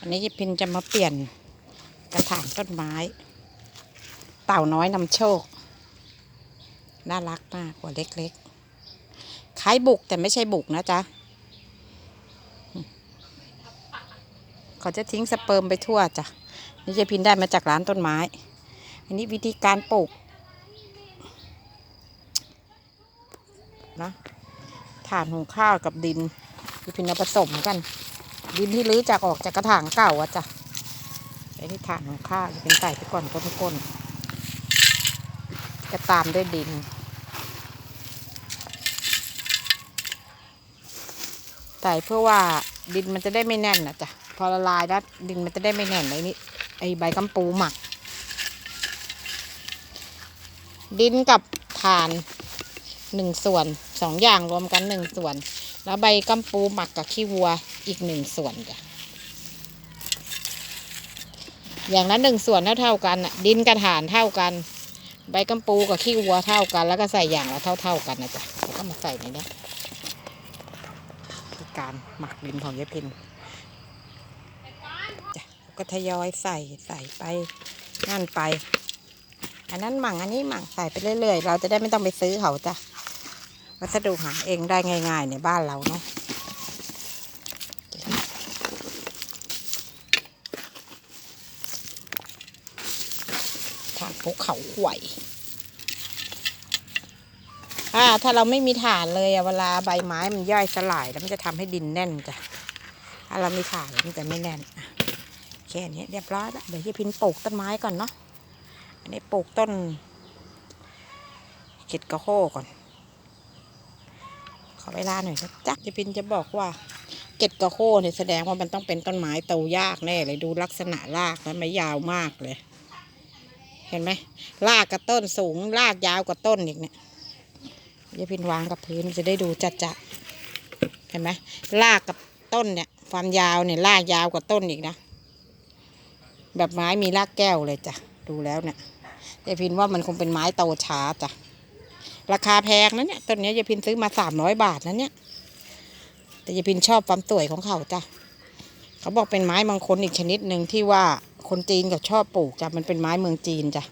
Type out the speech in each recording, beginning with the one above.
วันนี้ยายพินจะมาเปลี่ยนกระถางต้นไม้ เต่าน้อยนำโชค น่ารักมากหัวเล็กๆคล้ายบุกแต่ไม่ใช่บุกนะจ๊ะเขาจะทิ้งสเปิร์มไปทั่วจ้ะนี่ยายพินได้มาจากร้านต้นไม้ อันนี้วิธีการปลูกนะถ่านหุงข้าวกับดินยายพินเอาผสมกัน ดินที่รื้อจากออกจากกระถางเก่าอะจ้ะไอ้ที่ถานหุงข้าวยายพินใส่ไปก่อนก้นๆจะตามด้วยดินใส่เพื่อว่าดินมันจะได้ไม่แน่นนะจ๊ะพอละลายแล้วดินมันจะได้ไม่แน่นไอ้นี่ไอ้ใบกำปูหมัก ดินกับถ่านหนึ่งส่วนสองอย่างรวมกันหนึ่งส่วน แล้วใบกำปูหมักกับขี้วัวอีกหนึ่งส่วนจ้ะอย่างละหนึ่งส่วนเท่าเท่ากันดินกับถ่านเท่ากัน ใบกำปูกับขี้วัวเท่ากัน แล้วก็ใส่อย่างละเท่าเท่ากันนะจ๊ะแล้วก็มาใส่ในนี้การหมักดินของยายพินจ้ะก็ทยอยใส่ใส่ไปนั่นไป อันนั้นหมั่งอันนี้หมั่งใส่ไปเรื่อยๆ เราจะได้ไม่ต้องไปซื้อเขาจ้ะ วัสดุหาเองได้ง่าย ๆ ในบ้านเราเนาะทางภูเขาไหวอ่าถ้าเราไม่มีฐานเลยอะเวลาใบไม้มันย่อยสลายแล้วมันจะทำให้ดินแน่นจ้ะถ้าเรามีฐานมันจะไม่แน่นแค่นี้เรียบร้อยแล้วเดี๋ยวยายพินปลูกต้นไม้ก่อนเนาะอันนี้ปลูกต้นเก็ดกระโคก่อน อเวลาหน่อยนะจ๊ะยายพินจะบอกว่าเก็ดกระโคเนี่ยแสดงว่ามันต้องเป็นต้นไม้โตยากแน่เลยดูลักษณะรากแล้วไม่ยาวมากเลย เห็นไหมรากกับต้นสูงรากยาวกว่าต้นอีกเนี่ยยายพินวางกับพื้นจะได้ดูจัดจะเห็นไหมรากกับต้นเนี่ยความยาวเนี่ยรากยาวกว่าต้นอีกนะ แบบไม้มีรากแก้วเลยจ้ะดูแล้วเนี่ยยายพินว่ามันคงเป็นไม้โตช้าจ้ะ ราคาแพงนะเนี่ยต้นนี้ยยายพินซื้อมาสามร้อยบาทนะเนี่ย แต่ยายพินชอบความสวยของเขาจ้ะเขาบอกเป็นไม้บางคนอีกชนิดหนึ่งที่ว่าคนจีนก็ชอบปลูกจ้ะมันเป็นไม้เมืองจีนจ้ะ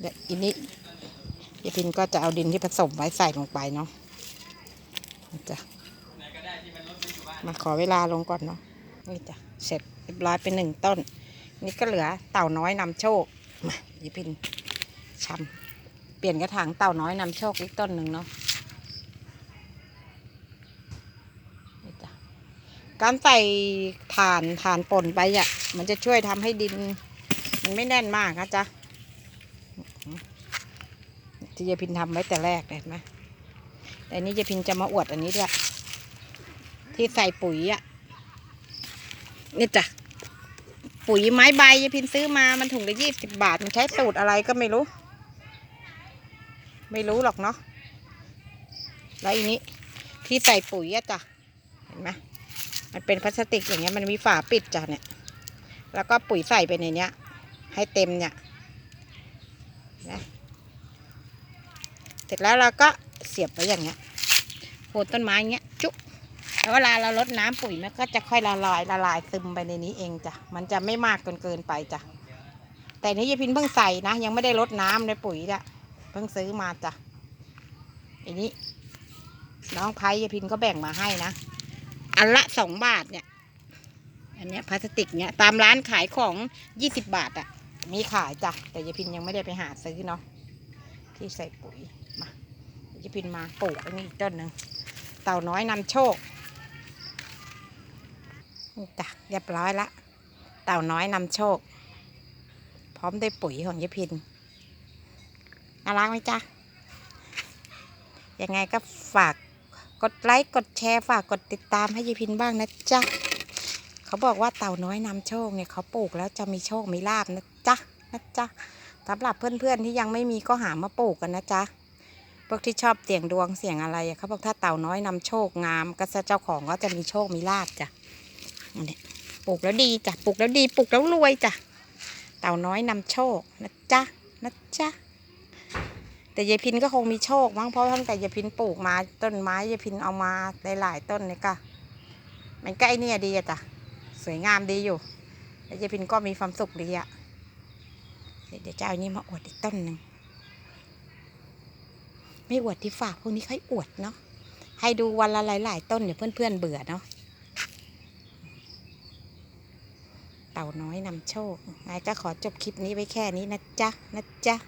เดี๋ยวอีนี้ยายพินก็จะเอาดินที่ผสมไว้ใส่ลงไปเนาะจ้ะมาขอเวลาลงก่อนเนาะนี่จ้ะเสร็จเรียบร้อยเป็นหนึ่งต้น นี่ก็เหลือเต่าน้อยนำโชคมายิพินชำเปลี่ยนกระถางเต่าน้อยนำโชคอีกต้นหนึ่งเนาะนี่จ้ะการใส่ถ่านถ่านป่นไปอะ มันจะช่วยทำให้ดิน มันไม่แน่นมากนะจ๊ะที่ยายพินทำไว้แต่แรกเห็นไหมแต่อันนี้ยายพินจะมาอวดอันนี้ด้วย ที่ใส่ปุ๋ยอะ่ะนี่จ้ะ ปุ๋ยไม้ใบยายพินซื้อมา มันถุงละยี่สิบบาท มันใช้สูตรอะไรก็ไม่รู้ ไม่รู้หรอกเนาะ แล้วอีนี้ที่ใส่ปุ๋ยอะจ้ะ เห็นไหมมันเป็นพลาสติกอย่างเงี้ย มันมีฝาปิดจ้ะเนี่ย แล้วก็ปุ๋ยใส่ไปในเนี้ย ให้เต็มเนี่ยนะเสร็จแล้วเราก็เสียบไว้อย่างเงี้ยโคนต้นไม้เงี้ย แล้วเวลาเราลดน้ำปุ๋ยมันก็จะค่อยละลายละลายซึมไปในนี้เองจ้ะ มันจะไม่มากจนเกินไปจ้ะ แต่นี้ยายพินเพิ่งใส่นะ ยังไม่ได้ลดน้ำในปุ๋ยเนี่ยเพิ่งซื้อมาจ้ะอันนี้ น้องไพ่ยายพินก็แบ่งมาให้นะ อันละสองบาทเนี่ย อันเนี้ยพลาสติกเนี่ยตามร้านขายของยี่สิบบาทอะมีขายจ้ะ แต่ยายพินยังไม่ได้ไปหาซื้อเนาะ ที่ใส่ปุ๋ย มายายพินมาปลูกอันนี้อีกต้นหนึ่งเต่าน้อยนำโชค นี่จ้ะเรียบร้อยละ เต่าน้อยนำโชค พร้อมด้วยปุ๋ยของยายพินน่ารักไหมจ๊ะ ยังไงก็ฝากกดไลค์กดแชร์ฝากกดติดตามให้ยายพินบ้างนะจ๊ะ เขาบอกว่าเต่าน้อยนำโชคเนี่ยเขาปลูกแล้วจะมีโชคมีลาบนะจ๊ะนะจ๊ะสำหรับเพื่อนๆที่ยังไม่มีก็หามาปลูกกันนะจ๊ะพวกที่ชอบเสี่ยงดวงเสี่ยงอะไรเขาบอกถ้าเต่าน้อยนำโชคงามก็จะเจ้าของก็จะมีโชคมีลาบจ้ะ อันนี้ปลูกแล้วดีจ้ะปลูกแล้วดีปลูกแล้วรวยจ้ะเต่าน้อยนำโชคนะจ๊ะนะจ๊ะแต่ยายพินก็คงมีโชคมั้งเพราะตั้งแต่ยายพินปลูกมาต้นไม้ยายพินเอามาหลายๆต้นเนี่ยก็มันใก็ไอเนี่ยดีอะจ้ะสวยงามดีอยู่แล้วยายพินก็มีความสุขดีอะเดี๋ยวจะเอาอันนี้มาอวดอีกต้นหนึ่งไม่อวดที่ฝากพวกนี้ค่อยอวดเนาะให้ดูวันละหลาย ๆ ต้นเดี๋ยวเพื่อนๆเบื่อเนาะเต่าน้อยนำโชคไงก็ขอจบคลิปนี้ไว้แค่นี้นะจ๊ะนะจ๊ะ